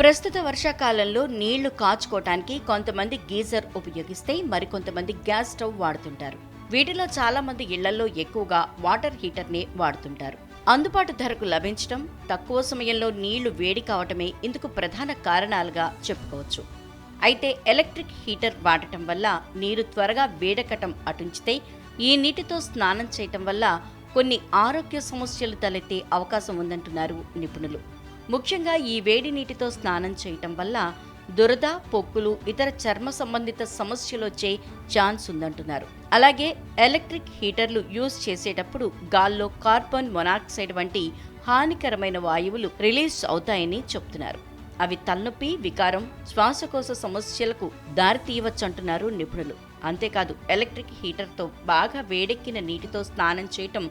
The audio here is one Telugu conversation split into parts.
ప్రస్తుత వర్షాకాలంలో నీళ్ళు కాచుకోవటానికి కొంతమంది గీజర్ ఉపయోగిస్తే మరికొంతమంది గ్యాస్ స్టవ్ వాడుతుంటారు. వీటిలో చాలా మంది ఇళ్ళలో ఎక్కువగా వాటర్ హీటర్ని వాడుతుంటారు. అందుబాటు ధరకు లభించడం తక్కువ సమయంలో నీళ్ళు వేడి కావటమే ఇందుకు ప్రధాన కారణాలుగా చెప్పుకోవచ్చు. అయితే ఎలక్ట్రిక్ హీటర్ వాడటం వల్ల నీరు త్వరగా వేడకటం అటుంచితే ఈ నీటితో స్నానం చేయటం వల్ల కొన్ని ఆరోగ్య సమస్యలు తలెత్తే అవకాశం ఉందంటున్నారు నిపుణులు. ముఖ్యంగా ఈ వేడి నీటితో స్నానం చేయటం వల్ల దురద పొక్కులు ఇతర చర్మ సంబంధిత సమస్యలు వచ్చే ఛాన్స్ ఉందంటున్నారు. అలాగే ఎలక్ట్రిక్ హీటర్లు యూజ్ చేసేటప్పుడు గాల్లో కార్బన్ మొనాక్సైడ్ వంటి హానికరమైన వాయువులు రిలీజ్ అవుతాయని చెప్తున్నారు. అవి తలనొప్పి వికారం శ్వాసకోశ సమస్యలకు దారితీయవచ్చంటున్నారు నిపుణులు. అంతేకాదు ఎలక్ట్రిక్ హీటర్తో బాగా వేడెక్కిన నీటితో స్నానం చేయటం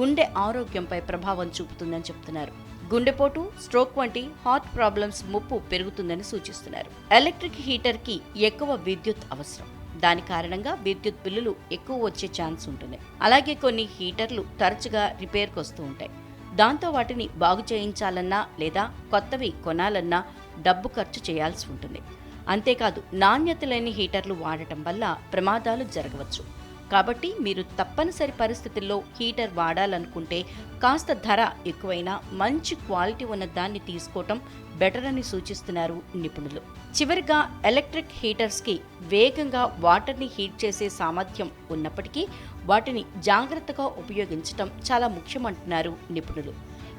గుండె ఆరోగ్యంపై ప్రభావం చూపుతుందని చెప్తున్నారు. గుండెపోటు స్ట్రోక్ వంటి హార్ట్ ప్రాబ్లమ్స్ ముప్పు పెరుగుతుందని సూచిస్తున్నారు. ఎలక్ట్రిక్ హీటర్కి ఎక్కువ విద్యుత్ అవసరం. దాని కారణంగా విద్యుత్ బిల్లులు ఎక్కువ వచ్చే ఛాన్స్ ఉంటుంది. అలాగే కొన్ని హీటర్లు తరచుగా రిపేర్కి వస్తూ ఉంటాయి. దాంతో వాటిని బాగు చేయించాలన్నా లేదా కొత్తవి కొనాలన్నా డబ్బు ఖర్చు చేయాల్సి ఉంటుంది. అంతేకాదు నాణ్యత లేని హీటర్లు వాడటం వల్ల ప్రమాదాలు జరగవచ్చు. కాబట్టి మీరు తప్పనిసరి పరిస్థితుల్లో హీటర్ వాడాలనుకుంటే కాస్త ధర ఎక్కువైనా మంచి క్వాలిటీ ఉన్న దాన్ని తీసుకోవటం బెటర్ అని సూచిస్తున్నారు నిపుణులు. చివరిగా ఎలక్ట్రిక్ హీటర్స్కి వేగంగా వాటర్ని హీట్ చేసే సామర్థ్యం ఉన్నప్పటికీ వాటిని జాగ్రత్తగా ఉపయోగించటం చాలా ముఖ్యమంటున్నారు నిపుణులు.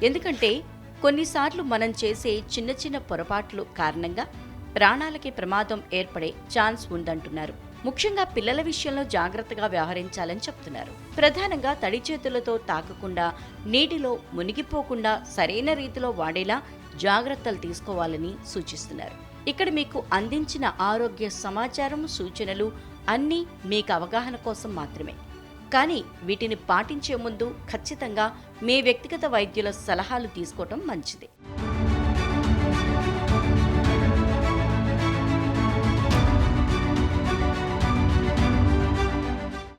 ఎందుకంటే కొన్నిసార్లు మనం చేసే చిన్న చిన్న పొరపాట్లు కారణంగా ప్రాణాలకి ప్రమాదం ఏర్పడే ఛాన్స్ ఉందంటున్నారు. ముఖ్యంగా పిల్లల విషయంలో జాగ్రత్తగా వ్యవహరించాలని చెప్తున్నారు. ప్రధానంగా తడి చేతులతో తాకకుండా నీటిలో మునిగిపోకుండా సరైన రీతిలో వాడేలా జాగ్రత్తలు తీసుకోవాలని సూచిస్తున్నారు. ఇక్కడ మీకు అందించిన ఆరోగ్య సమాచారం సూచనలు అన్నీ మీకు అవగాహన కోసం మాత్రమే. కానీ వీటిని పాటించే ముందు ఖచ్చితంగా మీ వ్యక్తిగత వైద్యుల సలహాలు తీసుకోవటం మంచిది.